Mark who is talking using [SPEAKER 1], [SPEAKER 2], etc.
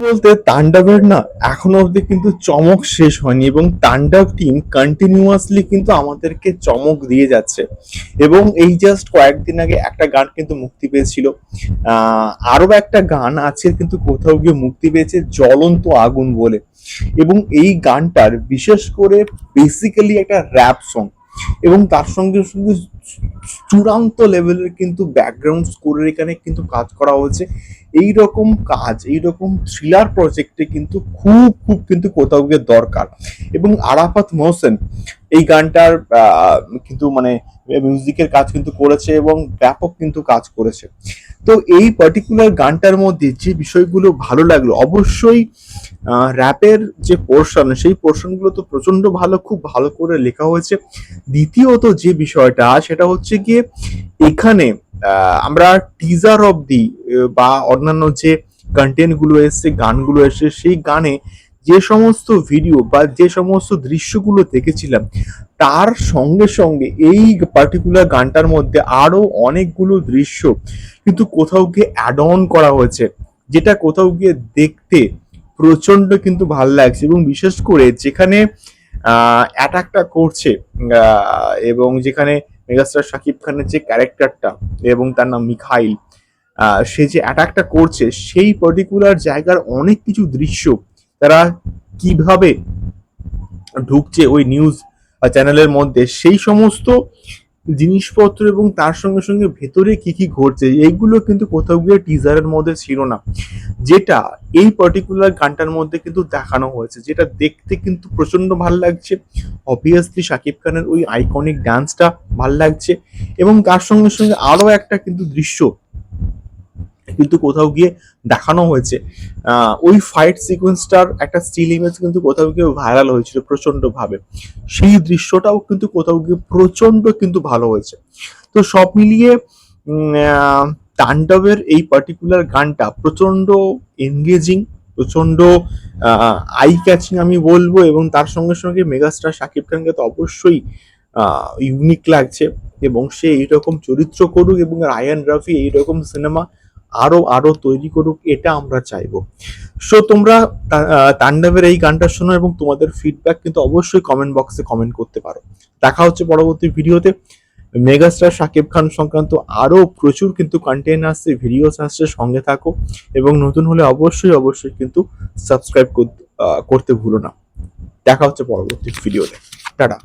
[SPEAKER 1] বলতে তাণ্ডবের না এখনও অবধি কিন্তু চমক শেষ হয়নি এবং তাণ্ডব টিম কন্টিনিউয়াসলি কিন্তু আমাদেরকে চমক দিয়ে যাচ্ছে। এবং এই জাস্ট কয়েকদিন আগে একটা গান কিন্তু মুক্তি পেয়েছিল। আহ, আরও একটা গান আছে কিন্তু কোথাও গিয়ে মুক্তি পেয়েছে জ্বলন্ত আগুন বলে। এবং এই গানটার বিশেষ করে বেসিক্যালি একটা র্যাপ সং এবং তার সঙ্গে সঙ্গে চূড়ান্ত লেভেলের কিন্তু ব্যাকগ্রাউন্ড স্কোরের এখানে কিন্তু কাজ করা হয়েছে। এই রকম কাজ এই রকম থ্রিলার প্রজেক্টে কিন্তু খুব খুব কিন্তু কোথাও গিয়ে দরকার। এবং আরাফাত মোহসেন এই গানটার কিন্তু মানে মিউজিকের কাজ কিন্তু করেছে এবং ব্যাপক কিন্তু কাজ করেছে। তো এই পার্টিকুলার গানটার মধ্যে যে বিষয়গুলো ভালো লাগল, অবশ্যই র্যাপের যে পোর্শন সেই পোর্শনগুলো তো প্রচণ্ড ভালো, খুব ভালো করে লেখা হয়েছে। দ্বিতীয়ত যে বিষয়টা সেটা হচ্ছে গিয়ে এখানে আমরা টিজার অব দি বা অন্যান্য যে কন্টেন্টগুলো এসছে, গানগুলো এসছে, সেই গানে যে সমস্ত ভিডিও বা যে সমস্ত দৃশ্যগুলো দেখেছিলাম, তার সঙ্গে সঙ্গে এই পার্টিকুলার গানটার মধ্যে আরও অনেকগুলো দৃশ্য কিন্তু কোথাও গিয়ে অ্যাড অন করা হয়েছে, যেটা কোথাও গিয়ে দেখতে প্রচণ্ড কিন্তু ভালো লাগছে এবং বিশেষ করে যেখানে অ্যাটাকটা করছে এবং যেখানে মেগাস্টার শাকিব খানের যে ক্যারেক্টারটা এবং তার নাম মিখাইল সে যে অ্যাটাকটা করছে, সেই পার্টিকুলার জায়গার অনেক কিছু দৃশ্য তারা কীভাবে ঢুকছে ওই নিউজ চ্যানেলের মধ্যে, সেই সমস্ত জিনিসপত্র এবং তার সঙ্গে সঙ্গে ভেতরে কি কি ঘটছে, এইগুলো কিন্তু কোথাও গিয়ে টিজারের মধ্যে ছিল না। যেটা এই পার্টিকুলার গানটার মধ্যে কিন্তু দেখানো হয়েছে, যেটা দেখতে কিন্তু প্রচণ্ড ভালো লাগছে। অবভিয়াসলি শাকিব খানের ওই আইকনিক ডান্সটা ভালো লাগছে এবং তার সঙ্গে সঙ্গে আরও একটা কিন্তু দৃশ্য কিন্তু কোথাও গিয়ে দেখানো হয়েছে। ওই ফাইট সিকোয়েন্সটার একটা স্টিল ইমেজ কিন্তু কোথাও গিয়ে ভাইরাল হয়েছিল প্রচণ্ড ভাবে সেই দৃশ্যটাও কিন্তু কোথাও গিয়ে প্রচণ্ড কিন্তু ভালো হয়েছে। তো সব মিলিয়ে তাণ্ডবের এই পার্টিকুলার গানটা প্রচণ্ড এনগেজিং প্রচণ্ড আই ক্যাচিং আমি বলব এবং তার সঙ্গে সঙ্গে মেগাস্টার শাকিব খানকে তো অবশ্যই ইউনিক লাগছে এবং সে এইরকম চরিত্র করুক এবং রায়ান রাফি এইরকম সিনেমা আরও আরও তৈরি করুক, এটা আমরা চাইব। সো তোমরা তাণ্ডবের এই গানটা শোনো এবং তোমাদের ফিডব্যাক কিন্তু অবশ্যই কমেন্ট বক্সে কমেন্ট করতে পারো। দেখা হচ্ছে পরবর্তী ভিডিওতে মেগাস্টার শাকিব খান সংক্রান্ত আরও প্রচুর কিন্তু কন্টেন্ট আসছে ভিডিওস আসছে, সঙ্গে থাকো এবং নতুন হলে অবশ্যই অবশ্যই কিন্তু সাবস্ক্রাইব করতে ভুলো না। দেখা হচ্ছে পরবর্তী ভিডিওতে টাটা।